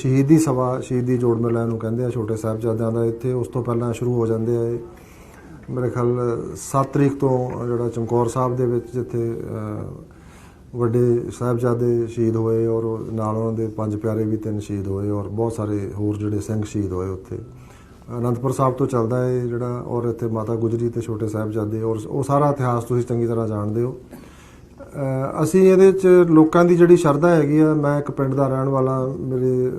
ਸ਼ਹੀਦੀ ਸਭਾ, ਸ਼ਹੀਦੀ ਜੋੜ ਮੇਲਾ ਨੂੰ ਕਹਿੰਦੇ ਆ ਛੋਟੇ ਸਾਹਿਬਜ਼ਾਦਿਆਂ ਦਾ। ਇੱਥੇ ਉਸ ਤੋਂ ਪਹਿਲਾਂ ਸ਼ੁਰੂ ਹੋ ਜਾਂਦੇ ਆ ਇਹ। ਮੇਰੇ ਖਿਆਲ 7 ਤਰੀਕ ਤੋਂ ਜਿਹੜਾ ਚਮਕੌਰ ਸਾਹਿਬ ਦੇ ਵਿੱਚ ਜਿੱਥੇ ਵੱਡੇ ਸਾਹਿਬਜ਼ਾਦੇ ਸ਼ਹੀਦ ਹੋਏ ਔਰ ਨਾਲ ਉਹਨਾਂ ਦੇ ਪੰਜ ਪਿਆਰੇ ਵੀ ਤਿੰਨ ਸ਼ਹੀਦ ਹੋਏ ਔਰ ਬਹੁਤ ਸਾਰੇ ਹੋਰ ਜਿਹੜੇ ਸਿੰਘ ਸ਼ਹੀਦ ਹੋਏ ਉੱਥੇ। ਅਨੰਦਪੁਰ ਸਾਹਿਬ ਤੋਂ ਚੱਲਦਾ ਹੈ ਜਿਹੜਾ ਔਰ ਇੱਥੇ ਮਾਤਾ ਗੁਜਰੀ ਤੇ ਛੋਟੇ ਸਾਹਿਬਜ਼ਾਦੇ ਔਰ ਉਹ ਸਾਰਾ ਇਤਿਹਾਸ ਤੁਸੀਂ ਚੰਗੀ ਤਰ੍ਹਾਂ ਜਾਣਦੇ ਹੋ। ਅਸੀਂ ਇਹਦੇ ਚ ਲੋਕਾਂ ਦੀ ਜਿਹੜੀ ਸ਼ਰਧਾ ਹੈਗੀ ਆ, ਮੈਂ ਇੱਕ ਪਿੰਡ ਦਾ ਰਹਿਣ ਵਾਲਾ, ਮੇਰੇ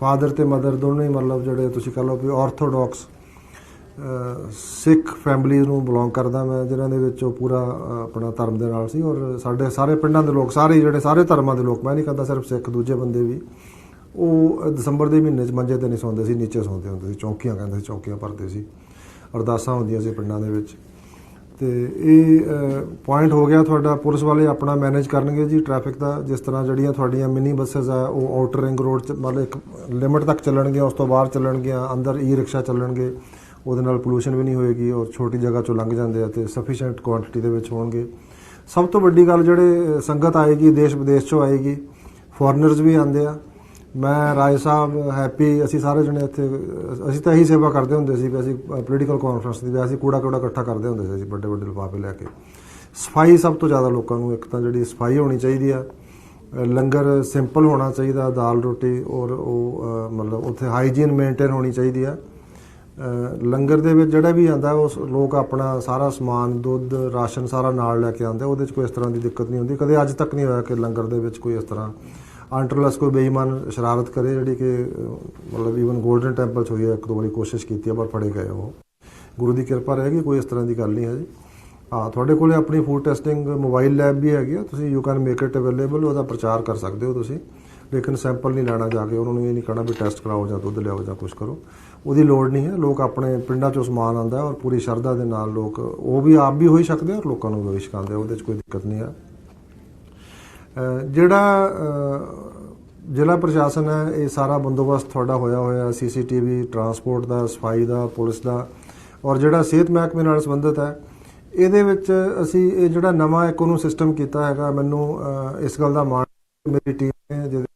ਫਾਦਰ ਤੇ ਮਦਰ ਦੋਨੋਂ ਹੀ ਮਤਲਬ ਜਿਹੜੇ ਤੁਸੀਂ ਕਹ ਲਓ ਵੀ ਆਰਥੋਡਾਕਸ ਸਿੱਖ ਫੈਮਿਲੀ ਨੂੰ ਬਿਲੋਂਗ ਕਰਦਾ ਮੈਂ, ਜਿਨ੍ਹਾਂ ਦੇ ਵਿੱਚ ਉਹ ਪੂਰਾ ਆਪਣਾ ਧਰਮ ਦੇ ਨਾਲ ਸੀ ਔਰ ਸਾਡੇ ਸਾਰੇ ਪਿੰਡਾਂ ਦੇ ਲੋਕ, ਸਾਰੇ ਜਿਹੜੇ ਸਾਰੇ ਧਰਮਾਂ ਦੇ ਲੋਕ, ਮੈਂ ਨਹੀਂ ਕਹਿੰਦਾ ਸਿਰਫ ਸਿੱਖ, ਦੂਜੇ ਬੰਦੇ ਵੀ, ਉਹ ਦਸੰਬਰ ਦੇ ਮਹੀਨੇ 'ਚ ਮੰਜੇ ਤੇ ਨਹੀਂ ਸੌਂਦੇ ਸੀ, ਨੀਚੇ ਸੌਂਦੇ ਹੁੰਦੇ ਸੀ, ਚੌਕੀਆਂ ਕਹਿੰਦੇ ਸੀ, ਚੌਕੀਆਂ ਭਰਦੇ ਸੀ, ਅਰਦਾਸਾਂ ਹੁੰਦੀਆਂ ਸੀ ਪਿੰਡਾਂ ਦੇ ਵਿੱਚ। ਤੇ ਇਹ ਪੁਆਇੰਟ ਹੋ ਗਿਆ ਤੁਹਾਡਾ, ਪੁਲਿਸ ਵਾਲੇ ਆਪਣਾ ਮੈਨੇਜ ਕਰਨਗੇ ਜੀ ਟ੍ਰੈਫਿਕ ਦਾ, ਜਿਸ ਤਰ੍ਹਾਂ ਜਿਹੜੀਆਂ ਤੁਹਾਡੀਆਂ ਮਿਨੀ ਬੱਸਸ ਆ, ਉਹ ਆਊਟਰ ਰਿੰਗ ਰੋਡ 'ਚ ਮਤਲਬ ਇੱਕ ਲਿਮਟ ਤੱਕ ਚੱਲਣਗੀਆਂ ਉਸ ਤੋਂ ਬਾਹਰ ਚੱਲਣਗੀਆਂ, ਅੰਦਰ ਈ ਰਿਕਸ਼ਾ ਚੱਲਣਗੇ, ਉਹਦੇ ਨਾਲ ਪੋਲੂਸ਼ਨ ਵੀ ਨਹੀਂ ਹੋਏਗੀ ਔਰ ਛੋਟੀ ਜਗ੍ਹਾ 'ਚੋਂ ਲੰਘ ਜਾਂਦੇ ਆ ਤੇ ਸਫੀਸ਼ੀਐਂਟ ਕੁਆਂਟੀਟੀ ਦੇ ਵਿੱਚ ਹੋਣਗੇ। ਸਭ ਤੋਂ ਵੱਡੀ ਗੱਲ ਜਿਹੜੇ ਸੰਗਤ ਆਏਗੀ ਦੇਸ਼ ਵਿਦੇਸ਼ 'ਚੋਂ ਆਏਗੀ ਫੋਰਨਰਸ ਵੀ ਆਉਂਦੇ ਆ ਮੈਂ ਰਾਏ ਸਾਹਿਬ ਹੈਪੀ ਅਸੀਂ ਸਾਰੇ ਜਣੇ ਇੱਥੇ, ਅਸੀਂ ਤਾਂ ਇਹੀ ਸੇਵਾ ਕਰਦੇ ਹੁੰਦੇ ਸੀ ਵੀ ਅਸੀਂ ਪੋਲੀਟੀਕਲ ਕਾਨਫਰੰਸ ਦੀ ਵੀ ਅਸੀਂ ਕੂੜਾ ਕੂੜਾ ਇਕੱਠਾ ਕਰਦੇ ਹੁੰਦੇ ਸੀ ਅਸੀਂ ਵੱਡੇ ਵੱਡੇ ਲਿਫਾਫੇ ਲੈ ਕੇ। ਸਫ਼ਾਈ ਸਭ ਤੋਂ ਜ਼ਿਆਦਾ ਲੋਕਾਂ ਨੂੰ, ਇੱਕ ਤਾਂ ਜਿਹੜੀ ਸਫ਼ਾਈ ਹੋਣੀ ਚਾਹੀਦੀ ਆ ਲੰਗਰ ਸਿੰਪਲ ਹੋਣਾ ਚਾਹੀਦਾ, ਦਾਲ ਰੋਟੀ ਔਰ ਉਹ ਮਤਲਬ ਉੱਥੇ ਹਾਈਜੀਨ ਮੇਨਟੇਨ ਹੋਣੀ ਚਾਹੀਦੀ ਆ। ਲੰਗਰ ਦੇ ਵਿੱਚ ਜਿਹੜਾ ਵੀ ਆਂਦਾ ਉਸ ਲੋਕ ਆਪਣਾ ਸਾਰਾ ਸਮਾਨ, ਦੁੱਧ, ਰਾਸ਼ਨ ਸਾਰਾ ਨਾਲ ਲੈ ਕੇ ਆਉਂਦੇ, ਉਹਦੇ 'ਚ ਕੋਈ ਇਸ ਤਰ੍ਹਾਂ ਦੀ ਦਿੱਕਤ ਨਹੀਂ ਹੁੰਦੀ। ਕਦੇ ਅੱਜ ਤੱਕ ਨਹੀਂ ਹੋਇਆ ਕਿ ਲੰਗਰ ਦੇ ਵਿੱਚ ਕੋਈ ਇਸ ਤਰ੍ਹਾਂ ਅੰਟਰਲਸ ਕੋਈ ਬੇਈਮਾਨ ਸ਼ਰਾਰਤ ਕਰੇ ਜਿਹੜੀ ਕਿ ਮਤਲਬ ਈਵਨ 골ਡਨ ਟੈਂਪਲ 'ਚ ਹੋਈ ਹੈ, ਇੱਕ ਦੋ ਵਾਰੀ ਕੋਸ਼ਿਸ਼ ਕੀਤੀ ਹੈ, ਪਰ ਫੜੇ ਗਏ ਉਹ। ਗੁਰੂ ਦੀ ਕਿਰਪਾ ਰਹੇਗੀ ਕੋਈ ਇਸ ਤਰ੍ਹਾਂ ਦੀ ਗੱਲ ਨਹੀਂ ਹੈ ਜੀ। ਹਾਂ ਤੁਹਾਡੇ ਕੋਲੇ ਆਪਣੀ ਫੂਡ ਟੈਸਟਿੰਗ ਮੋਬਾਈਲ ਲੈਬ ਵੀ ਹੈਗੀ ਆ, ਤੁਸੀਂ you can make it available ਉਹਦਾ ਪ੍ਰਚਾਰ ਕਰ ਸਕਦੇ ਹੋ ਤੁਸੀਂ। ਲੇਕਿਨ ਸੈਂਪਲ ਨਹੀਂ ਲੈਣਾ ਜਾ ਕੇ, ਉਹਨਾਂ ਨੂੰ ਇਹ ਨਹੀਂ ਕਹਿਣਾ ਵੀ ਟੈਸਟ ਕਰਾਓ ਜਾਂ ਦੁੱਧ ਲਿਆਓ ਜਾਂ ਕੁਝ ਕਰੋ। ਉਹਦੀ ਲੋੜ ਨਹੀਂ ਹੈ, ਲੋਕ ਆਪਣੇ ਪਿੰਡਾਂ ਚੋਂ ਸਮਾਨ ਆਂਦਾ ਔਰ ਪੂਰੀ ਸ਼ਰਧਾ ਦੇ ਨਾਲ ਲੋਕ, ਉਹ ਵੀ ਆਪ ਵੀ ਹੋਈ ਸਕਦੇ ਆ ਔਰ ਲੋਕਾਂ ਨੂੰ ਵੀ ਛਕਾਉਂਦੇ ਆ ਉਹਦੇ 'ਚ ਕੋਈ ਦਿੱਕਤ ਨਹੀਂ ਹੈ। ਜਿਹੜਾ ਜ਼ਿਲ੍ਹਾ ਪ੍ਰਸ਼ਾਸਨ ਹੈ, ਇਹ ਸਾਰਾ ਬੰਦੋਬਸਤ ਤੁਹਾਡਾ ਹੋਇਆ ਹੋਇਆ, ਸੀਸੀਟੀਵੀ, ਟਰਾਂਸਪੋਰਟ ਦਾ, ਸਫ਼ਾਈ ਦਾ, ਪੁਲਿਸ ਦਾ, ਔਰ ਜਿਹੜਾ ਸਿਹਤ ਮਹਿਕਮੇ ਨਾਲ ਸੰਬੰਧਿਤ ਹੈ, ਇਹਦੇ ਵਿੱਚ ਅਸੀਂ ਇਹ ਜਿਹੜਾ ਨਵਾਂ ਇੱਕ ਉਹਨੂੰ ਸਿਸਟਮ ਕੀਤਾ ਹੈਗਾ, ਮੈਨੂੰ ਇਸ ਗੱਲ ਦਾ ਮਾਣ ਮੇਰੀ ਟੀਮ ਨੇ, ਜਿਹਦੇ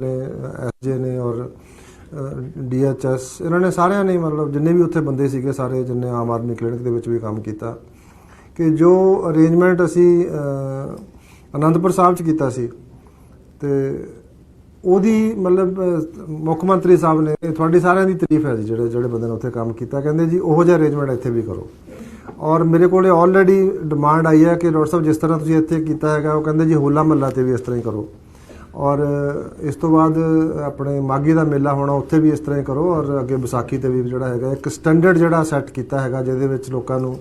ਨੇ ਐਸਜੇ ਨੇ ਔਰ ਡੀਐਚਐਸ ਇਹਨਾਂ ਨੇ ਸਾਰਿਆਂ ਨੇ ਮਤਲਬ ਜਿੰਨੇ ਵੀ ਉੱਥੇ ਬੰਦੇ ਸੀਗੇ, ਸਾਰੇ ਜਿੰਨੇ ਆਮ ਆਦਮੀ ਕਲੀਨਿਕ ਦੇ ਵਿੱਚ ਵੀ ਕੰਮ ਕੀਤਾ, ਕਿ ਜੋ ਅਰੇਂਜਮੈਂਟ ਅਸੀਂ ਅਨੰਦਪੁਰ ਸਾਹਿਬ ਚ ਕੀਤਾ ਸੀ। ਤੇ ਉਹਦੀ ਮਤਲਬ ਮੁੱਖ ਮੰਤਰੀ ਸਾਹਿਬ ਨੇ, ਤੁਹਾਡੀ ਸਾਰਿਆਂ ਦੀ ਤਾਰੀਫ ਹੈ ਜੀ, ਜਿਹੜੇ ਜਿਹੜੇ ਬੰਦੇ ਨੇ ਉੱਥੇ ਕੰਮ ਕੀਤਾ। ਕਹਿੰਦੇ ਜੀ, ਉਹੋ ਜਿਹਾ ਅਰੇਂਜਮੈਂਟ ਇੱਥੇ ਵੀ ਕਰੋ। ਔਰ ਮੇਰੇ ਕੋਲੇ ਆਲਰੇਡੀ ਡਿਮਾਂਡ ਆਈ ਹੈ ਕਿ ਡਾਕਟਰ ਸਾਹਿਬ, ਜਿਸ ਤਰ੍ਹਾਂ ਤੁਸੀਂ ਇੱਥੇ ਕੀਤਾ ਹੈਗਾ, ਉਹ ਕਹਿੰਦੇ ਜੀ ਹੋਲਾ ਮਹੱਲਾ ਤੇ ਵੀ ਇਸ ਤਰ੍ਹਾਂ ਹੀ ਕਰੋ। ਔਰ ਇਸ ਤੋਂ ਬਾਅਦ ਆਪਣੇ ਮਾਗੀ ਦਾ ਮੇਲਾ ਹੋਣਾ, ਉੱਥੇ ਵੀ ਇਸ ਤਰ੍ਹਾਂ ਹੀ ਕਰੋ। ਔਰ ਅੱਗੇ ਵਿਸਾਖੀ ਤੇ ਵੀ ਜਿਹੜਾ ਹੈਗਾ, ਇੱਕ ਸਟੈਂਡਰਡ ਜਿਹੜਾ ਸੈੱਟ ਕੀਤਾ ਹੈਗਾ, ਜਿਹਦੇ ਵਿੱਚ ਲੋਕਾਂ ਨੂੰ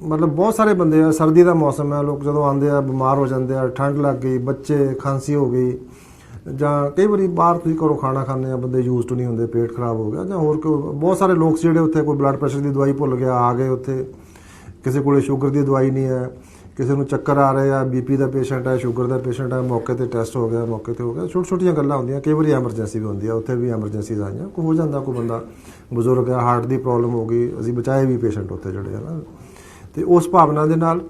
ਮਤਲਬ ਬਹੁਤ ਸਾਰੇ ਬੰਦੇ ਆ, ਸਰਦੀ ਦਾ ਮੌਸਮ ਹੈ ਲੋਕ ਜਦੋਂ ਆਉਂਦੇ ਆ, ਬਿਮਾਰ ਹੋ ਜਾਂਦੇ ਆ, ਠੰਡ ਲੱਗ ਗਈ, ਬੱਚੇ ਖਾਂਸੀ ਹੋ ਗਈ, ਜਾਂ ਕਈ ਵਾਰੀ ਬਾਹਰ ਤੁਸੀਂ ਘਰੋਂ ਖਾਣਾ ਖਾਂਦੇ ਆ, ਬੰਦੇ ਯੂਜ਼ ਟੂ ਨਹੀਂ ਹੁੰਦੇ, ਪੇਟ ਖਰਾਬ ਹੋ ਗਿਆ, ਜਾਂ ਹੋਰ ਕੋਈ, ਬਹੁਤ ਸਾਰੇ ਲੋਕ ਸੀ ਜਿਹੜੇ ਉੱਥੇ ਕੋਈ ਬਲੱਡ ਪ੍ਰੈਸ਼ਰ ਦੀ ਦਵਾਈ ਭੁੱਲ ਗਿਆ, ਆ ਗਏ ਉੱਥੇ, ਕਿਸੇ ਕੋਲੇ ਸ਼ੂਗਰ ਦੀ ਦਵਾਈ ਨਹੀਂ ਹੈ, ਕਿਸੇ ਨੂੰ ਚੱਕਰ ਆ ਰਹੇ ਆ ਬੀਪੀ ਦਾ ਪੇਸ਼ੈਂਟ ਹੈ ਸ਼ੂਗਰ ਦਾ ਪੇਸ਼ੈਂਟ ਹੈ ਮੌਕੇ ਤੇ ਟੈਸਟ ਹੋ ਗਿਆ, ਮੌਕੇ ਤੇ ਹੋ ਗਿਆ, ਛੋਟੀ ਛੋਟੀਆਂ ਗੱਲਾਂ ਹੁੰਦੀਆਂ, ਕਈ ਵਾਰੀ ਐਮਰਜੈਂਸੀ ਵੀ ਹੁੰਦੀ ਆ, ਉੱਥੇ ਵੀ ਐਮਰਜੈਂਸੀਜ਼ ਆਈਆਂ ਕੋਈ ਹੋ ਜਾਂਦਾ, ਕੋਈ ਬੰਦਾ ਬਜ਼ੁਰਗ ਹੈ ਹਾਰਟ ਦੀ ਪ੍ਰੋਬਲਮ ਹੋ ਗਈ, ਅਸੀਂ ਬਚਾਏ ਵੀ ਪੇਸ਼ੈਂਟ ਉੱਥੇ ਜਿਹੜੇ ਆ ਨਾ। ਤੇ ਉਸ ਭਾਵਨਾ ਦੇ ਨਾਲ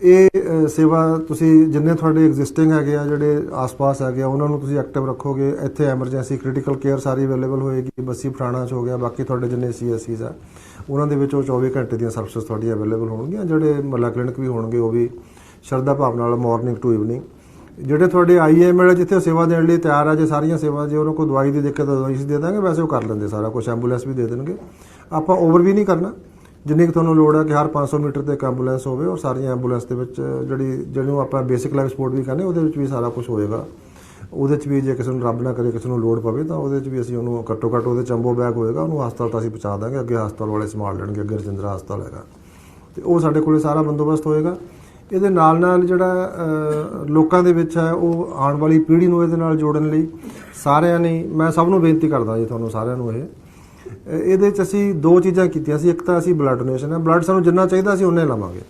ਇਹ ਸੇਵਾ ਤੁਸੀਂ ਜਿੰਨੇ ਤੁਹਾਡੇ ਐਗਜ਼ਿਸਟਿੰਗ ਹੈਗੇ ਆ, ਜਿਹੜੇ ਆਸ-ਪਾਸ ਹੈਗੇ ਆ, ਉਹਨਾਂ ਨੂੰ ਤੁਸੀਂ ਐਕਟਿਵ ਰੱਖੋਗੇ। ਇੱਥੇ ਐਮਰਜੈਂਸੀ ਕ੍ਰਿਟੀਕਲ ਕੇਅਰ ਸਾਰੀ ਅਵੇਲੇਬਲ ਹੋਏਗੀ, ਬੱਸੀ ਪਠਾਣਾ ਚ ਹੋ ਗਿਆ, ਬਾਕੀ ਤੁਹਾਡੇ ਜਿੰਨੇ ਸੀਐਸਸੀਜ਼ ਆ, ਉਹਨਾਂ ਦੇ ਵਿੱਚ ਉਹ 24 ਘੰਟੇ ਦੀਆਂ ਸਰਵਿਸਿਜ਼ ਤੁਹਾਡੀਆਂ ਅਵੇਲੇਬਲ ਹੋਣਗੀਆਂ। ਜਿਹੜੇ ਮੱਲਾ ਕਲੀਨਿਕ ਵੀ ਹੋਣਗੇ, ਉਹ ਵੀ ਸ਼ਰਧਾ ਭਾਵ ਨਾਲ ਮਾਰਨਿੰਗ ਟੂ ਈਵਨਿੰਗ ਜਿਹੜੇ ਤੁਹਾਡੇ ਆਈਐਮਐਲ ਜਿੱਥੇ ਉਹ ਸੇਵਾ ਦੇਣ ਲਈ ਤਿਆਰ ਆ, ਜੇ ਸਾਰੀਆਂ ਸੇਵਾ ਜੇ ਉਹਨਾਂ ਕੋਲ ਦਵਾਈ ਦੀ ਦਿੱਕਤ ਆ, ਦਵਾਈ ਦੇ ਦਾਂਗੇ, ਵੈਸੇ ਉਹ ਕਰ ਲੈਂਦੇ ਸਾਰਾ ਕੁਝ ਐਂਬੂਲੈਂਸ ਵੀ ਦੇ ਦੇਣਗੇ। ਆਪਾਂ ਓਵਰ ਵੀ ਨਹੀਂ ਕਰਨਾ। ਜਿੰਨੀ ਕੁ ਤੁਹਾਨੂੰ ਲੋੜ ਹੈ ਕਿ ਹਰ 500 ਮੀਟਰ ਤੇ ਇੱਕ ਐਂਬੂਲੈਂਸ ਹੋਵੇ ਔਰ ਸਾਰੀਆਂ ਐਂਬੂਲੈਂਸ ਦੇ ਵਿੱਚ ਜਿਹੜੀ, ਜਿਹਨੂੰ ਆਪਾਂ ਬੇਸਿਕ ਲਾਈਫ ਸਪੋਰਟ ਵੀ ਕਹਿੰਦੇ, ਉਹਦੇ ਵਿੱਚ ਵੀ ਸਾਰਾ ਕੁਝ ਹੋਏਗਾ। ਉਹਦੇ ਚ ਵੀ ਜੇ ਕਿਸੇ ਨੂੰ ਰੱਬ ਨਾ ਕਰੇ, ਕਿਸੇ ਨੂੰ ਲੋੜ ਪਵੇ, ਤਾਂ ਉਹਦੇ ਚ ਵੀ ਅਸੀਂ ਉਹਨੂੰ ਘੱਟੋ ਘੱਟ ਉਹਦੇ ਚੰਬੋ ਬੈਗ ਹੋਏਗਾ, ਉਹਨੂੰ ਹਸਪਤਾਲ ਤਾਂ ਅਸੀਂ ਪਹੁੰਚਾ ਦਾਂਗੇ, ਅੱਗੇ ਹਸਪਤਾਲ ਵਾਲੇ ਸੰਭਾਲ ਲੈਣਗੇ, ਅੱਗੇ ਰਜਿੰਦਰਾ ਹਸਪਤਾਲ ਹੈਗਾ। ਤੇ ਉਹ ਸਾਡੇ ਕੋਲੇ ਸਾਰਾ ਬੰਦੋਬਸਤ ਹੋਏਗਾ। ਇਹਦੇ ਨਾਲ ਨਾਲ ਜਿਹੜਾ ਲੋਕਾਂ ਦੇ ਵਿੱਚ ਹੈ, ਉਹ ਆਉਣ ਵਾਲੀ ਪੀੜ੍ਹੀ ਨੂੰ ਇਹਦੇ ਨਾਲ ਜੋੜਨ ਲਈ ਸਾਰਿਆਂ ਨੇ, ਮੈਂ ਸਭ ਨੂੰ ਬੇਨਤੀ ਕਰਦਾ ਜੀ ਤੁਹਾਨੂੰ ਸਾਰਿਆਂ ਨੂੰ ਇਹ ਇਹਦੇ ਚ ਅਸੀਂ ਦੋ ਚੀਜ਼ਾਂ ਕੀਤੀਆਂ ਸੀ, ਇੱਕ ਤਾਂ ਅਸੀਂ ਬਲੱਡ ਡੋਨੇਸ਼ਨ ਹੈ। ਬਲੱਡ ਸਾਨੂੰ ਜਿੰਨਾ ਚਾਹੀਦਾ ਸੀ ਉਹਨੇ ਲਵਾਂਗੇ।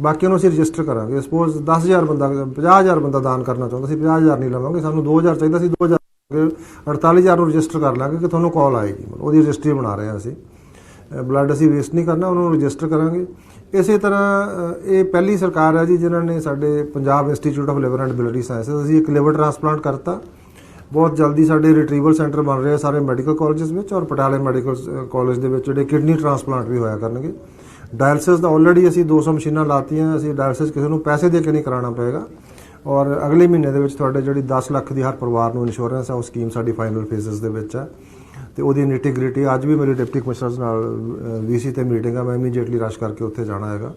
ਬਾਕੀ ਨੂੰ ਅਸੀਂ ਰਜਿਸਟਰ ਕਰਾਂਗੇ। ਸਪੋਜ਼ 10000 ਬੰਦਾ 50000 ਬੰਦਾ ਦਾਨ ਕਰਨਾ ਚਾਹੁੰਦਾ ਸੀ 50000 ਨਹੀਂ ਲਵਾਂਗੇ, ਸਾਨੂੰ 2000 ਚਾਹੀਦਾ ਸੀ 2000 48000 ਨੂੰ ਰਜਿਸਟਰ ਕਰ ਲਾਂਗੇ ਕਿ ਤੁਹਾਨੂੰ ਕਾਲ ਆਏਗੀ। ਉਹਦੀ ਰਜਿਸਟਰੀ ਬਣਾ ਰਹੇ ਹਾਂ ਅਸੀਂ। ਬਲੱਡ ਅਸੀਂ ਵੇਸਟ ਨਹੀਂ ਕਰਨਾ, ਉਹਨਾਂ ਨੂੰ ਰਜਿਸਟਰ ਕਰਾਂਗੇ। ਇਸੇ ਤਰ੍ਹਾਂ ਇਹ ਪਹਿਲੀ ਸਰਕਾਰ ਹੈ ਜੀ, ਜਿਨ੍ਹਾਂ ਨੇ ਸਾਡੇ Punjab institute of liver and biliary sciences ਅਸੀਂ ਇੱਕ ਲਿਵਰ ਟ੍ਰਾਂਸਪਲਾਂਟ ਕਰਤਾ। ਬਹੁਤ ਜਲਦੀ ਸਾਡੇ ਰਿਟਰੀਵਲ ਸੈਂਟਰ ਬਣ ਰਹੇ ਆ ਸਾਰੇ ਮੈਡੀਕਲ ਕਾਲਜਸ ਵਿੱਚ ਔਰ ਪਟਿਆਲੇ ਮੈਡੀਕਲ ਕਾਲਜ ਦੇ ਵਿੱਚ ਜਿਹੜੇ ਕਿਡਨੀ ਟ੍ਰਾਂਸਪਲਾਂਟ ਵੀ ਹੋਇਆ ਕਰਨਗੇ। ਡਾਇਲਸਿਸ ਦਾ ਆਲਰੇਡੀ ਅਸੀਂ 200 ਮਸ਼ੀਨਾਂ ਲਾਤੀਆਂ, ਅਸੀਂ ਡਾਇਲਸਿਸ ਕਿਸੇ ਨੂੰ ਪੈਸੇ ਦੇ ਕੇ ਨਹੀਂ ਕਰਾਉਣਾ ਪਏਗਾ। ਔਰ ਅਗਲੇ ਮਹੀਨੇ ਦੇ ਵਿੱਚ ਤੁਹਾਡੇ ਜਿਹੜੀ 10 ਲੱਖ ਦੀ ਹਰ ਪਰਿਵਾਰ ਨੂੰ ਇੰਸ਼ੋਰੈਂਸ ਆ ਉਹ ਸਕੀਮ ਸਾਡੀ ਫਾਈਨਲ ਫੇਜ਼ਸ ਦੇ ਵਿੱਚ ਹੈ। ਤੇ ਉਹਦੀ ਨਿਟੀਗ੍ਰਿਟੀ ਅੱਜ ਵੀ ਮੇਰੀ ਡਿਪਟੀ ਕਮਿਸ਼ਨਰਸ ਨਾਲ ਵੀਸੀ ਤੇ ਮੀਟਿੰਗ ਆ, ਮੈਂ ਇਮੀਡੀਏਟਲੀ ਰਸ਼ ਕਰਕੇ ਉੱਥੇ ਜਾਣਾ ਹੈਗਾ।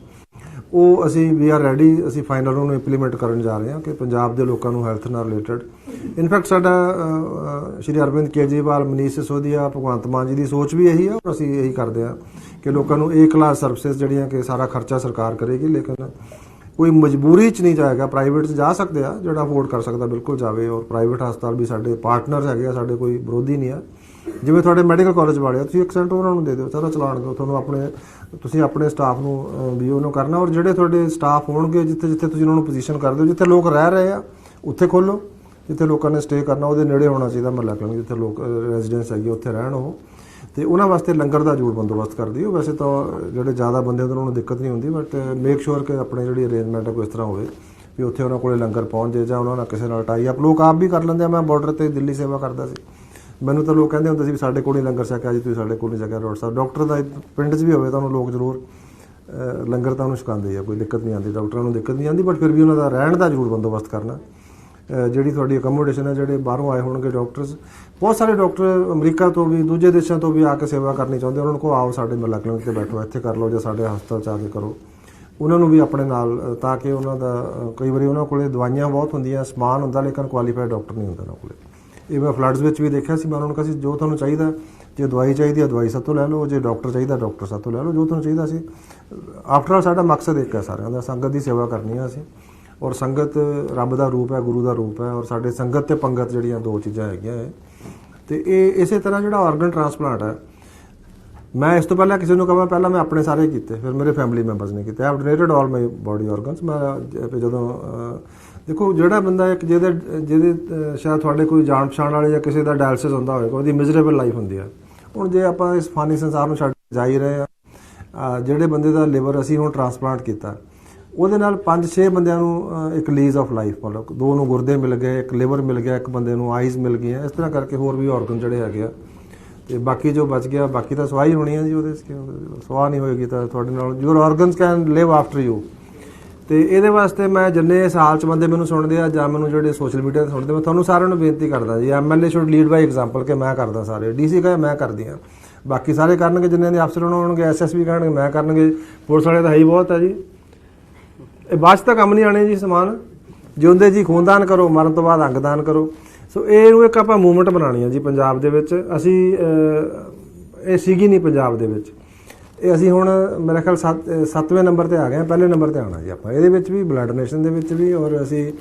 ਉਹ ਅਸੀਂ ਵੀ ਆਰ ਰੈਡੀ ਅਸੀਂ ਫਾਈਨਲ ਉਹਨੂੰ ਇੰਪਲੀਮੈਂਟ ਕਰਨ ਜਾ ਰਹੇ ਹਾਂ ਕਿ ਪੰਜਾਬ ਦੇ ਲੋਕਾਂ ਨੂੰ ਹੈਲਥ ਨਾਲ ਰਿਲੇਟਡ ਇਨਫੈਕਟ ਸਾਡਾ ਸ਼੍ਰੀ ਅਰਵਿੰਦ ਕੇਜਰੀਵਾਲ, ਮਨੀਸ਼ ਸਿਸੋਦੀਆ, ਭਗਵੰਤ ਮਾਨ ਜੀ ਦੀ ਸੋਚ ਵੀ ਇਹੀ ਆ ਔਰ ਅਸੀਂ ਇਹੀ ਕਰਦੇ ਹਾਂ ਕਿ ਲੋਕਾਂ ਨੂੰ ਏ ਕਲਾਸ ਸਰਵਿਸਿਜ਼ ਜਿਹੜੀਆਂ ਕਿ ਸਾਰਾ ਖਰਚਾ ਸਰਕਾਰ ਕਰੇਗੀ, ਲੇਕਿਨ ਕੋਈ ਮਜਬੂਰੀ ਚ ਨਹੀਂ ਜਾਏਗਾ ਪ੍ਰਾਈਵੇਟ ਚ ਜਾ ਸਕਦੇ ਆ, ਜਿਹੜਾ ਅਫੋਰਡ ਕਰ ਸਕਦਾ ਬਿਲਕੁਲ ਜਾਵੇ, ਔਰ ਪ੍ਰਾਈਵੇਟ ਹਸਪਤਾਲ ਵੀ ਸਾਡੇ ਪਾਰਟਨਰਸ ਹੈਗੇ ਆ, ਸਾਡੇ ਕੋਈ ਵਿਰੋਧੀ ਨਹੀਂ ਆ। ਜਿਵੇਂ ਤੁਹਾਡੇ ਮੈਡੀਕਲ ਕਾਲਜ ਵਾਲੇ ਆ, ਤੁਸੀਂ ਇੱਕ ਸੈਂਟ ਉਹਨਾਂ ਨੂੰ ਦੇ ਦਿਓ, ਸਾਰਾ ਚਲਾਣ ਦਿਓ, ਤੁਹਾਨੂੰ ਆਪਣੇ ਤੁਸੀਂ ਆਪਣੇ ਸਟਾਫ ਨੂੰ ਵੀ ਉਹਨੂੰ ਕਰਨਾ ਔਰ ਜਿਹੜੇ ਤੁਹਾਡੇ ਸਟਾਫ ਹੋਣਗੇ, ਜਿੱਥੇ ਜਿੱਥੇ ਤੁਸੀਂ ਉਹਨਾਂ ਨੂੰ ਪੋਜੀਸ਼ਨ ਕਰਦੇ ਹੋ, ਜਿੱਥੇ ਲੋਕ ਰਹਿ ਰਹੇ ਆ, ਉੱਥੇ ਖੋਲੋ ਜਿੱਥੇ ਲੋਕਾਂ ਨੇ ਸਟੇ ਕਰਨਾ, ਉਹਦੇ ਨੇੜੇ ਹੋਣਾ ਚਾਹੀਦਾ, ਮਹੱਲਾ ਕਲੋਨੀ ਜਿੱਥੇ ਲੋਕ ਰੈਜ਼ੀਡੈਂਸ ਹੈਗੀ, ਉੱਥੇ ਰਹਿਣ ਉਹ। ਤੇ ਉਹਨਾਂ ਵਾਸਤੇ ਲੰਗਰ ਦਾ ਜੂੜ ਬੰਦੋਬਸਤ ਕਰਦੀ ਦਿਓ। ਵੈਸੇ ਤਾਂ ਜਿਹੜੇ ਜ਼ਿਆਦਾ ਬੰਦੇ ਉਹਨਾਂ ਨੂੰ ਦਿੱਕਤ ਨਹੀਂ ਹੁੰਦੀ ਬਟ ਮੇਕ ਸ਼ੋਰ ਕਿ ਆਪਣੇ ਜਿਹੜੀ ਅਰੇਂਜਮੈਂਟ ਹੈ ਕੋਈ ਇਸ ਤਰ੍ਹਾਂ ਹੋਵੇ, ਵੀ ਉੱਥੇ ਉਹਨਾਂ ਕੋਲੇ ਲੰਗਰ ਪਹੁੰਚ ਜੇ ਜਾਂ ਉਹਨਾਂ ਨਾਲ ਕਿਸੇ ਨਾਲ ਟਾਈ ਅਪ ਲੋਕ ਆਪ ਵੀ ਕਰ ਲੈਂਦੇ ਆ, ਮੈਂ ਬਾਰਡਰ ਤੇ ਦਿੱਲੀ ਸੇਵਾ ਕਰਦਾ ਸੀ। ਮੈਨੂੰ ਤਾਂ ਲੋਕ ਕਹਿੰਦੇ ਹੁੰਦੇ ਸੀ ਵੀ ਸਾਡੇ ਕੋਲ ਹੀ ਲੰਗਰ ਛਕਿਆ ਜੀ, ਤੁਸੀਂ ਸਾਡੇ ਕੋਲ ਨਹੀਂ ਛਕਿਆ। ਡਾਕਟਰ ਸਾਹਿਬ, ਡਾਕਟਰ ਦਾ ਪਿੰਡ 'ਚ ਵੀ ਹੋਵੇ ਤਾਂ ਉਹਨੂੰ ਲੋਕ ਜ਼ਰੂਰ ਲੰਗਰ ਤਾਂ ਉਹਨੂੰ ਛਕਾਉਂਦੇ ਆ, ਕੋਈ ਦਿੱਕਤ ਨਹੀਂ ਆਉਂਦੀ, ਡਾਕਟਰਾਂ ਨੂੰ ਦਿੱਕਤ ਨਹੀਂ ਆਉਂਦੀ ਬਟ ਫਿਰ ਵੀ ਉਹਨਾਂ ਦਾ ਰਹਿਣ ਦਾ ਜ਼ਰੂਰ ਬੰਦੋਬਸਤ ਕਰਨਾ। ਜਿਹੜੀ ਤੁਹਾਡੀ ਅਕਮੋਡੇਸ਼ਨ ਹੈ, ਜਿਹੜੇ ਬਾਹਰੋਂ ਆਏ ਹੋਣਗੇ ਡਾਕਟਰਸ, ਬਹੁਤ ਸਾਰੇ ਡਾਕਟਰ ਅਮਰੀਕਾ ਤੋਂ ਵੀ, ਦੂਜੇ ਦੇਸ਼ਾਂ ਤੋਂ ਵੀ ਆ ਕੇ ਸੇਵਾ ਕਰਨੀ ਚਾਹੁੰਦੇ ਉਹਨਾਂ ਨੂੰ ਕੋ ਆਓ ਸਾਡੇ ਮੱਲਾ ਕਲੀਨਿਕ ਤੇ ਬੈਠੋ, ਇੱਥੇ ਕਰ ਲਓ ਜਾਂ ਸਾਡੇ ਹਸਪਤਾਲ ਚ ਆ ਕੇ ਕਰੋ। ਉਹਨਾਂ ਨੂੰ ਵੀ ਆਪਣੇ ਨਾਲ ਤਾਂ ਕਿ ਉਹਨਾਂ ਦਾ ਕਈ ਵਾਰੀ ਉਹਨਾਂ ਕੋਲੇ ਦਵਾਈਆਂ ਬਹੁਤ ਹੁੰਦੀਆਂ, ਸਮਾਨ ਹੁੰਦਾ, ਲੇਕਿਨ ਕੁਆਲੀਫਾਈਡ ਡਾਕਟਰ ਨਹੀਂ ਹੁੰਦਾ ਉਹਨਾਂ ਕੋਲੇ। ਇਹ ਮੈਂ ਫਲੱਡਸ ਵਿੱਚ ਵੀ ਦੇਖਿਆ ਸੀ, ਮੈਂ ਉਹਨਾਂ ਨੂੰ ਕਿਹਾ ਸੀ, ਜੋ ਤੁਹਾਨੂੰ ਚਾਹੀਦਾ, ਜੇ ਦਵਾਈ ਚਾਹੀਦੀ ਹੈ, ਦਵਾਈ ਸਾਤੋਂ ਲੈ ਲਓ, ਜੇ ਡਾਕਟਰ ਚਾਹੀਦਾ, ਡਾਕਟਰ ਸਾਤੋਂ ਲੈ ਲਓ, ਜੋ ਤੁਹਾਨੂੰ ਚਾਹੀਦਾ ਸੀ। ਆਫਟਰ ਆਲ ਸਾਡਾ ਮਕਸਦ ਇੱਕ ਹੈ ਸਾਰਿਆਂ ਦਾ, ਸੰਗਤ ਦੀ ਸੇਵਾ ਕਰਨੀ ਹੈ ਅਸੀਂ। ਔਰ ਸੰਗਤ ਰੱਬ ਦਾ ਰੂਪ ਹੈ, ਗੁਰੂ ਦਾ ਰੂਪ ਹੈ, ਔਰ ਸਾਡੇ ਸੰਗਤ ਤੇ ਪੰਗਤ ਜਿਹੜੀਆਂ ਦੋ ਚੀਜ਼ਾਂ ਹੈਗੀਆਂ ਇਹ ਤੇ ਇਹ ਇਸੇ ਤਰ੍ਹਾਂ ਜਿਹੜਾ ਆਰਗਨ ਟ੍ਰਾਂਸਪਲਾਂਟ ਹੈ ਮੈਂ ਇਸ ਤੋਂ ਪਹਿਲਾਂ ਕਿਸੇ ਨੂੰ ਕਹਾਂ, ਪਹਿਲਾਂ ਮੈਂ ਆਪਣੇ ਸਾਰੇ ਕੀਤੇ, ਫਿਰ ਮੇਰੇ ਫੈਮਿਲੀ ਮੈਂਬਰਸ ਨੇ ਕੀਤੇ। ਆਈ ਡੋਨੇਟਡ ਆਲ ਮਾਈ ਬਾਡੀ ਆਰਗਨਸ ਮੈਂ ਜਦੋਂ ਦੇਖੋ, ਜਿਹੜਾ ਬੰਦਾ ਇੱਕ ਜਿਹਦੇ ਜਿਹਦੇ ਸ਼ਾਇਦ ਤੁਹਾਡੇ ਕੋਈ ਜਾਣ ਪਛਾਣ ਵਾਲੇ ਜਾਂ ਕਿਸੇ ਦਾ ਡਾਇਲਸਿਸ ਹੁੰਦਾ ਹੋਵੇ ਉਹਦੀ ਮਿਜ਼ਰੇਬਲ ਲਾਈਫ ਹੁੰਦੀ ਆ। ਹੁਣ ਜੇ ਆਪਾਂ ਇਸ ਫਾਨੀ ਸੰਸਾਰ ਨੂੰ ਛੱਡ ਜਾ ਹੀ ਰਹੇ ਆ ਜਿਹੜੇ ਬੰਦੇ ਦਾ ਲਿਵਰ ਅਸੀਂ ਹੁਣ ਟ੍ਰਾਂਸਪਲਾਂਟ ਕੀਤਾ, ਉਹਦੇ ਨਾਲ 5-6 ਬੰਦਿਆਂ ਨੂੰ ਇੱਕ ਲੀਜ਼ ਆਫ ਲਾਈਫ ਮਤਲਬ ਦੋ ਨੂੰ ਗੁਰਦੇ ਮਿਲ ਗਏ, ਇੱਕ ਲਿਵਰ ਮਿਲ ਗਿਆ, ਇੱਕ ਬੰਦੇ ਨੂੰ ਆਈਜ਼ ਮਿਲ ਗਈਆਂ, ਇਸ ਤਰ੍ਹਾਂ ਕਰਕੇ ਹੋਰ ਵੀ ਆਰਗਨ ਜਿਹੜੇ ਹੈਗੇ ਆ ਤੇ ਬਾਕੀ ਜੋ ਬਚ ਗਿਆ, ਬਾਕੀ ਤਾਂ ਸਵਾਈ ਹੋਣੀ ਹੈ ਜੀ ਉਹਦੇ 'ਚ, ਕਿਉਂ? ਸਵਾਹ ਨਹੀਂ ਹੋਏਗੀ ਤਾਂ ਤੁਹਾਡੇ ਨਾਲ your organs can live after you ਤੇ ਇਹਦੇ ਵਾਸਤੇ ਮੈਂ ਜਿੰਨੇ ਸਾਲ ਚ ਬੰਦੇ ਮੈਨੂੰ ਸੁਣਦੇ ਆ ਜਾਂ ਮੈਨੂੰ ਜਿਹੜੇ ਸੋਸ਼ਲ ਮੀਡੀਆ ਤੇ ਸੁਣਦੇ, ਮੈਂ ਤੁਹਾਨੂੰ ਸਾਰਿਆਂ ਨੂੰ ਬੇਨਤੀ ਕਰਦਾ ਜੀ MLA should lead by example ਕਿ ਮੈਂ ਕਰਦਾ ਸਾਰੇ ਡੀਸੀ ਕਹੇ ਮੈਂ ਕਰਦੀ ਆ। ਬਾਕੀ ਸਾਰੇ ਕਰਨਗੇ, ਜਿੰਨੇ ਦੇ ਅਫਸਰ ਹੋਣਗੇ ਐਸਐਸਪੀ ਕਰਨਗੇ ਮੈਂ ਕਰਨਗੇ, ਪੁਲਿਸ ਵਾਲੇ ਤਾਂ ਹੈ ਹੀ ਬਹੁਤ ਆ ਜੀ। ਇਹ ਬਾਅਦ 'ਚ ਤਾਂ ਕੰਮ ਨਹੀਂ ਆਣੇ ਜੀ ਸਮਾਨ। ਜਿਉਂਦੇ ਜੀ, ਖੂਨਦਾਨ ਕਰੋ, ਮਰਨ ਤੋਂ ਬਾਅਦ ਅੰਗਦਾਨ ਕਰੋ। ਸੋ ਇਹ ਨੂੰ ਇੱਕ ਆਪਾਂ ਮੂਵਮੈਂਟ ਬਣਾਣੀ ਹੈ ਜੀ ਪੰਜਾਬ ਦੇ ਵਿੱਚ। ਅਸੀਂ ਇਹ ਸੀਗੀ ਨਹੀਂ ਪੰਜਾਬ ਦੇ ਵਿੱਚ। ਇਹ ਅਸੀਂ ਹੁਣ ਮੇਰੇ ਖਿਆਲ 7ਵੇਂ ਨੰਬਰ ਤੇ ਆ ਗਏ ਹਾਂ ਪਹਿਲੇ ਨੰਬਰ ਤੇ ਆਣਾ ਜੀ ਆਪਾਂ। ਇਹਦੇ ਵਿੱਚ ਵੀ, ਬਲੱਡ ਡੋਨੇਸ਼ਨ ਦੇ ਵਿੱਚ ਵੀ ਔਰ ਅਸੀਂ,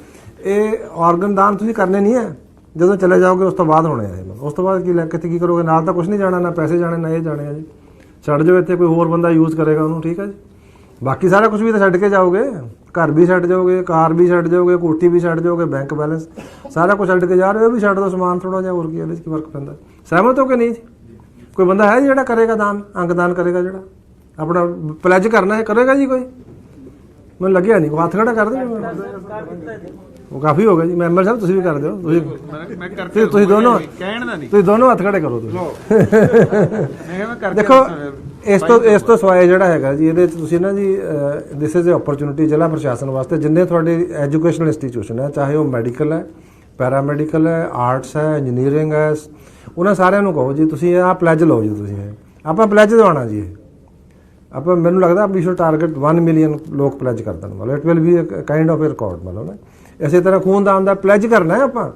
ਇਹ ਆਰਗਨ ਦਾਨ ਤੁਸੀਂ ਕਰਨੇ ਨਹੀਂ ਹੈ ਜਦੋਂ ਚਲੇ ਜਾਓਗੇ, ਉਸ ਤੋਂ ਬਾਅਦ ਹੋਣੇ ਆ ਇਹ। ਉਸ ਤੋਂ ਬਾਅਦ ਕੀ ਲੈ, ਕਿੱਥੇ ਕੀ ਕਰੋਗੇ? ਨਾਲ ਤਾਂ ਕੁਝ ਨਹੀਂ ਜਾਣਾ, ਨਾ ਪੈਸੇ ਜਾਣੇ, ਨਾ ਇਹ ਜਾਣੇ ਆ ਜੀ। ਛੱਡ ਜਾਓ ਇੱਥੇ, ਕੋਈ ਹੋਰ ਬੰਦਾ ਯੂਜ਼ ਕਰੇਗਾ ਉਹਨੂੰ, ਠੀਕ ਆ ਜੀ? ਬਾਕੀ ਸਾਰਾ ਕੁਝ ਵੀ ਤਾਂ ਛੱਡ ਕੇ ਜਾਓਗੇ। ਘਰ ਵੀ ਛੱਡ ਜਾਓਗੇ, ਕਾਰ ਵੀ ਛੱਡ ਜਾਓਗੇ, ਕੋਠੀ ਵੀ ਛੱਡ ਜਾਓਗੇ ਬੈਂਕ ਬੈਲੈਂਸ ਸਾਰਾ ਕੁਝ ਛੱਡ ਕੇ ਜਾ ਰਹੇ ਹੋ ਉਹ ਵੀ ਛੱਡ ਦੋ ਸਮਾਨ ਥੋੜਾ ਜਿਹਾ ਹੋਰ ਕੀ ਇਹਦੇ 'ਚ ਕੀ ਫ਼ਰਕ ਪੈਂਦਾ। ਸਹਿਮਤ ਹੋ ਕਿ ਨਹੀਂ? ਜੀ? ਕੋਈ ਬੰਦਾ ਹੈ ਜਿਹੜਾ ਕਰੇਗਾ ਦਾਨ, ਅੰਗਦਾਨ ਕਰੇਗਾ ਜਿਹੜਾ? ਆਪਣਾ ਪਲੇਜ ਕਰਨਾ ਹੈ, ਕਰੇਗਾ ਜੀ ਕੋਈ? ਮੈਨੂੰ ਲੱਗਿਆ ਨਹੀਂ, ਕੋਈ ਹੱਥ ਖੜਾ ਕਰ ਦੇ। ਉਹ ਕਾਫੀ ਹੋ ਗਿਆ ਜੀ। ਮੈਂਬਰ ਸਾਹਿਬ ਤੁਸੀਂ ਵੀ ਕਰ ਦਿਓ ਤੁਸੀਂ ਮੈਂ- ਮੈਂ ਕਰਕੇ ਤੁਸੀਂ- ਦੋਨੋਂ- ਕਹਿਣ ਦਾ ਨਹੀਂ। ਤੁਸੀਂ ਦੋਨੋਂ ਹੱਥ ਖੜੇ ਕਰੋ ਤੁਸੀਂ। ਦੇਖੋ ਇਸ ਤੋਂ ਇਸ ਤੋਂ ਸਵਾਏ ਜਿਹੜਾ ਹੈਗਾ ਜੀ ਇਹਦੇ ਚ ਤੁਸੀਂ ਨਾ ਜੀ ਥਿਸ ਇਜ਼ ਅ ਓਪਰਚ्युनिटी ਜ਼ਿਲ੍ਹਾ ਪ੍ਰਸ਼ਾਸਨ ਵਾਸਤੇ ਜਿੰਨੇ ਤੁਹਾਡੇ ਐਜੂਕੇਸ਼ਨਲ ਇੰਸਟੀਟਿਊਸ਼ਨ ਹੈ ਚਾਹੇ ਉਹ ਮੈਡੀਕਲ ਹੈ ਪੈਰਾਮੈਡੀਕਲ ਹੈ ਆਰਟਸ ਹੈ ਇੰਜੀਨੀਅਰਿੰਗ ਹੈ ਉਹਨਾਂ ਸਾਰਿਆਂ ਨੂੰ ਕਹੋ ਜੀ ਤੁਸੀਂ ਆਹ ਪਲੈਜ ਲਓ ਜੀ ਤੁਸੀਂ ਇਹ। ਆਪਾਂ ਪਲੈਜ ਦਵਾਉਣਾ ਜੀ ਆਪਾਂ ਮੈਨੂੰ ਲੱਗਦਾ ਵੀ ਸ਼ੋ ਟਾਰਗੇਟ 1 ਮਿਲੀਅਨ ਲੋਕ ਪਲੈਜ ਕਰ ਦੇਣ ਮਤਲਬ it will be kind of record ਮਤਲਬ ਨਾ। ਇਸੇ ਤਰ੍ਹਾਂ ਖੂਨਦਾਨ ਦਾ ਪਲੇਜ ਕਰਨਾ ਹੈ ਆਪਾਂ।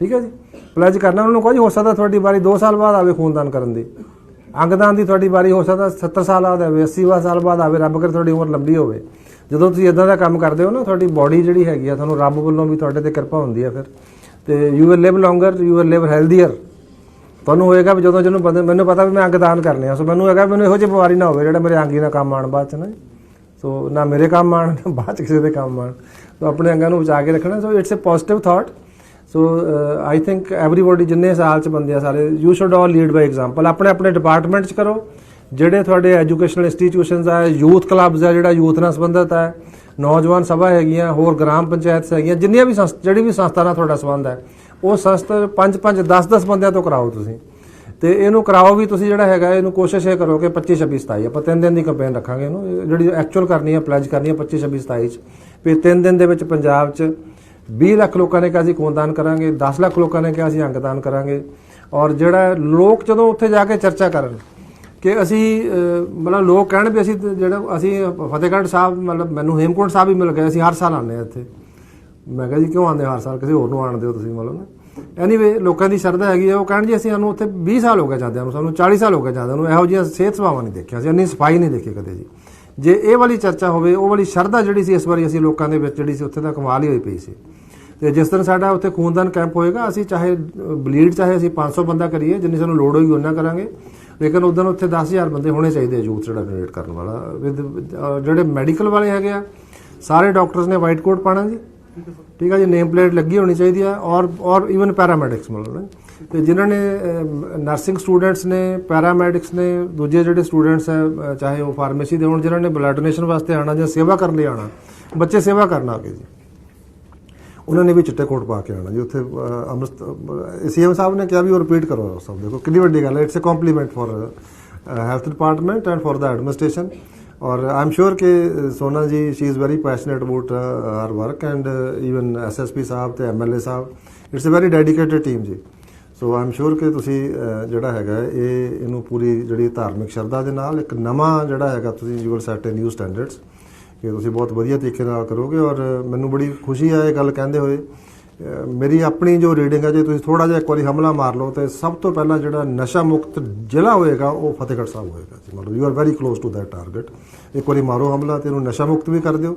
ਠੀਕ ਹੈ ਜੀ? ਪਲੇਜ ਕਰਨਾ, ਉਹਨਾਂ ਨੂੰ ਕੋਈ ਹੋ ਸਕਦਾ ਤੁਹਾਡੀ ਵਾਰੀ 2 ਸਾਲ ਬਾਅਦ ਆਵੇ ਖੂਨਦਾਨ ਕਰਨ ਦੀ। ਅੰਗਦਾਨ ਦੀ ਤੁਹਾਡੀ ਵਾਰੀ ਹੋ ਸਕਦਾ 70 ਸਾਲ ਬਾਅਦ ਆਵੇ 80 ਸਾਲ ਬਾਅਦ ਆਵੇ, ਰੱਬ ਕਰੇ ਤੁਹਾਡੀ ਉਮਰ ਲੰਬੀ ਹੋਵੇ। ਜਦੋਂ ਤੁਸੀਂ ਇਦਾਂ ਦਾ ਕੰਮ ਕਰਦੇ ਹੋ ਨਾ, ਤੁਹਾਡੀ ਬਾਡੀ ਜਿਹੜੀ ਹੈਗੀ ਆ, ਤੁਹਾਨੂੰ ਰੱਬ ਵੱਲੋਂ ਵੀ ਤੁਹਾਡੇ ਤੇ ਕਿਰਪਾ ਹੁੰਦੀ ਆ ਫਿਰ। ਤੇ you will live longer you will live healthier ਤੁਹਾਨੂੰ ਹੋਏਗਾ ਵੀ ਜਦੋਂ ਜਿਹਨੂੰ ਬੰਦੇ ਮੈਨੂੰ ਪਤਾ ਵੀ ਮੈਂ ਅੰਗਦਾਨ ਕਰਨੇ ਆ, ਸੋ ਮੈਨੂੰ ਹੈਗਾ ਵੀ ਮੈਨੂੰ ਇਹੋ ਜਿਹੀ ਬਿਮਾਰੀ ਨਾ ਹੋਵੇ ਜਿਹੜਾ ਮੇਰੇ ਅੰਗੀ ਨਾਲ ਕੰਮ ਆਣ ਬਾਅਦ ਚ ਨਾ। ਸੋ ਨਾ ਮੇਰੇ ਕੰਮ ਆਣ ਨਾ ਬਾਅਦ ਚ ਕਿਸੇ ਦੇ ਕੰਮ ਆਣ ਸੋ ਆਪਣੇ ਅੰਗਾਂ ਨੂੰ ਬਚਾ ਕੇ ਰੱਖਣਾ। So it's a positive thought so I think everybody ਜਿੰਨੇ ਸਾਲ ਚ ਬੰਦੇ ਆ ਸਾਰੇ you should all lead by example ਆਪਣੇ ਆਪਣੇ ਡਿਪਾਰਟਮੈਂਟ ਚ ਕਰੋ। ਜਿਹੜੇ ਤੁਹਾਡੇ ਐਜੂਕੇਸ਼ਨਲ ਇੰਸਟੀਟਿਊਸ਼ਨਸ ਆ ਯੂਥ ਕਲੱਬਸ ਆ, ਜਿਹੜਾ ਯੂਥ ਨਾਲ ਸੰਬੰਧਿਤ ਹੈ ਨੌਜਵਾਨ ਸਭਾ ਹੈਗੀਆਂ, ਹੋਰ ਗ੍ਰਾਮ ਪੰਚਾਇਤਸ ਹੈਗੀਆਂ, ਜਿੰਨੀਆਂ ਵੀ ਸੰਸ- ਜਿਹੜੀ ਵੀ ਸੰਸਥਾ ਨਾਲ ਤੁਹਾਡਾ ਸੰਬੰਧ ਹੈ, ਉਹ ਸੰਸਥਾ 5 5 10 10 ਬੰਦਿਆਂ ਤੋਂ ਕਰਾਓ ਤੁਸੀਂ। ਤੇ ਇਹਨੂੰ ਕਰਾਓ ਵੀ ਤੁਸੀਂ ਜਿਹੜਾ ਹੈਗਾ, ਇਹਨੂੰ ਕੋਸ਼ਿਸ਼ ਇਹ ਕਰੋ ਕਿ 25 26 27 ਆਪਾਂ ਤਿੰਨ ਦਿਨ ਦੀ ਕੰਪੇਨ ਰੱਖਾਂਗੇ ਇਹਨੂੰ। ਜਿਹੜੀ ਐਕਚੁਅਲ ਕਰਨੀ ਹੈ ਪਲੇਜ ਕਰਨੀ ਹੈ 25 26 27 ਚ। ਵੀ ਤਿੰਨ ਦਿਨ ਦੇ ਵਿੱਚ ਪੰਜਾਬ ਚ 20 ਲੱਖ ਲੋਕਾਂ ਨੇ ਕਿਹਾ ਅਸੀਂ ਖੂਨਦਾਨ ਕਰਾਂਗੇ 10 ਲੱਖ ਲੋਕਾਂ ਨੇ ਕਿਹਾ ਅਸੀਂ ਅੰਗਦਾਨ ਕਰਾਂਗੇ। ਔਰ ਜਿਹੜਾ ਲੋਕ ਜਦੋਂ ਉੱਥੇ ਜਾ ਕੇ ਚਰਚਾ ਕਰਨ ਕਿ ਅਸੀਂ ਮਤਲਬ ਲੋਕ ਕਹਿਣ ਵੀ ਅਸੀਂ ਜਿਹੜਾ, ਅਸੀਂ ਫਤਿਹਗੜ੍ਹ ਸਾਹਿਬ, ਮਤਲਬ ਮੈਨੂੰ ਹੇਮਕੁੰਟ ਸਾਹਿਬ ਵੀ ਮਿਲ ਗਿਆ ਅਸੀਂ ਹਰ ਸਾਲ ਆਉਂਦੇ ਹਾਂ ਇੱਥੇ। ਮੈਂ ਕਿਹਾ ਜੀ ਕਿਉਂ ਆਉਂਦੇ ਹੋ ਹਰ ਸਾਲ? ਕਿਸੇ ਹੋਰ ਨੂੰ ਆਣ ਦਿਓ ਤੁਸੀਂ ਮਤਲਬ। ਨਾ ਐਨੀਵੇ ਲੋਕਾਂ ਦੀ ਸ਼ਰਧਾ ਹੈਗੀ ਆ, ਉਹ ਕਹਿਣ ਜੀ, ਅਸੀਂ ਸਾਨੂੰ ਉੱਥੇ 20 ਸਾਲ ਹੋ ਗਏ ਜਾਂਦਿਆਂ ਨੂੰ, ਸਾਨੂੰ 40 ਸਾਲ ਹੋ ਗਏ ਜਾਂਦਿਆਂ ਨੂੰ, ਇਹੋ ਜਿਹੀਆਂ ਸਿਹਤ ਸੇਵਾਵਾਂ ਨਹੀਂ ਦੇਖੀਆਂ ਅਸੀਂ, ਇੰਨੀ ਸਫ਼ਾਈ ਨਹੀਂ ਦੇਖੀ ਕਦੇ ਜੀ। ਜੇ ਇਹ ਵਾਲੀ ਚਰਚਾ ਹੋਵੇ, ਉਹ ਵਾਲੀ ਸ਼ਰਧਾ ਜਿਹੜੀ ਸੀ ਇਸ ਵਾਰੀ ਅਸੀਂ ਲੋਕਾਂ ਦੇ ਵਿੱਚ ਜਿਹੜੀ ਸੀ, ਉੱਥੇ ਤਾਂ ਕਮਾਲ ਹੀ ਹੋਈ ਪਈ ਸੀ। ਤੇ ਜਿਸ ਦਿਨ ਸਾਡਾ ਉੱਥੇ ਖੂਨਦਾਨ ਕੈਂਪ ਹੋਏਗਾ, ਅਸੀਂ ਚਾਹੇ ਬਲੀਡ, ਚਾਹੇ ਅਸੀਂ 500 ਬੰਦਾ ਕਰੀਏ, ਜਿੰਨੀ ਸਾਨੂੰ ਲੋੜ ਹੋਈ ਉਹਨਾਂ ਕਰਾਂਗੇ। ਲੇਕਿਨ ਉਦੋਂ ਉੱਥੇ 10000 ਬੰਦੇ ਹੋਣੇ ਚਾਹੀਦੇ ਯੂਥ ਜਿਹੜਾ ਡੋਨੇਟ ਕਰਨ ਵਾਲਾ। ਵਿਦ ਜਿਹੜੇ ਮੈਡੀਕਲ ਵਾਲੇ ਹੈਗੇ ਆ, ਸਾਰੇ ਡਾਕਟਰਸ ਨੇ ਵਾਈਟ ਕੋਟ ਪਾਣਾ ਜੀ। ਠੀਕ ਹੈ ਜੀ ਨੇਮ ਪਲੇਟ ਲੱਗੀ ਹੋਣੀ ਚਾਹੀਦੀ ਹੈ ਔਰ ਔਰ ਈਵਨ ਪੈਰਾਮੈਡਿਕਸ ਮਤਲਬ ਤੇ ਜਿਨ੍ਹਾਂ ਨੇ ਨਰਸਿੰਗ ਸਟੂਡੈਂਟਸ ਨੇ ਪੈਰਾਮੈਡਿਕਸ ਨੇ, ਦੂਜੇ ਜਿਹੜੇ ਸਟੂਡੈਂਟਸ ਹੈ ਚਾਹੇ ਉਹ ਫਾਰਮੇਸੀ ਦੇ ਹੋਣ, ਜਿਨ੍ਹਾਂ ਨੇ ਬਲੱਡ ਡੋਨੇਸ਼ਨ ਵਾਸਤੇ ਆਣਾ ਜਾਂ ਸੇਵਾ ਕਰਨ ਲਈ ਆਣਾ, ਬੱਚੇ ਸੇਵਾ ਕਰਨ ਆ ਗਏ ਜੀ। ਉਹਨਾਂ ਨੇ ਵੀ ਚਿੱਟੇ ਕੋਟ ਪਾ ਕੇ ਆਣਾ ਜੀ, ਉੱਥੇ ਅਮਰਤ ਸੀਐਮ ਸਾਹਿਬ ਨੇ ਕਿਹਾ ਵੀ ਉਹ ਰਿਪੀਟ ਕਰੋ ਸਭ, ਦੇਖੋ, ਕਿੰਨੀ ਵੱਡੀ ਗੱਲ ਹੈ it's a compliment for health department and for the administration ਔਰ ਆਈ ਐਮ ਸ਼ੋਰ ਕਿ Sona ji she is very passionate about her work and even SSP ਸਾਹਿਬ ਤੇ MLA Sahib it's a very dedicated team ਜੀ। So I am sure ਕਿ ਤੁਸੀਂ ਜਿਹੜਾ ਹੈਗਾ ਇਹ, ਇਹਨੂੰ ਪੂਰੀ ਜਿਹੜੀ ਧਾਰਮਿਕ ਸ਼ਰਧਾ ਦੇ ਨਾਲ ਇੱਕ ਨਵਾਂ ਜਿਹੜਾ ਹੈਗਾ ਤੁਸੀਂ you will set a new standards ਕਿ ਤੁਸੀਂ ਬਹੁਤ ਵਧੀਆ ਤਰੀਕੇ ਨਾਲ ਕਰੋਗੇ ਔਰ ਮੈਨੂੰ ਬੜੀ ਖੁਸ਼ੀ ਆ ਇਹ ਗੱਲ ਕਹਿੰਦੇ ਹੋਏ ਮੇਰੀ ਆਪਣੀ ਜੋ ਰੀਡਿੰਗ ਹੈ ਜੇ ਤੁਸੀਂ ਥੋੜਾ ਜਿਹਾ ਇੱਕ ਵਾਰੀ ਹਮਲਾ ਮਾਰ ਲਓ, ਤੇ ਸਭ ਤੋਂ ਪਹਿਲਾਂ ਜਿਹੜਾ ਨਸ਼ਾ ਮੁਕਤ ਜ਼ਿਲ੍ਹਾ ਹੋਏਗਾ, ਉਹ ਫਤਿਹਗੜ੍ਹ ਸਾਹਿਬ ਹੋਏਗਾ ਜੀ। ਮਤਲਬ you are very close to that target ਇੱਕ ਵਾਰੀ ਮਾਰੋ ਹਮਲਾ ਤੇ ਇਹਨੂੰ ਨਸ਼ਾ ਮੁਕਤ ਵੀ ਕਰ ਦਿਓ।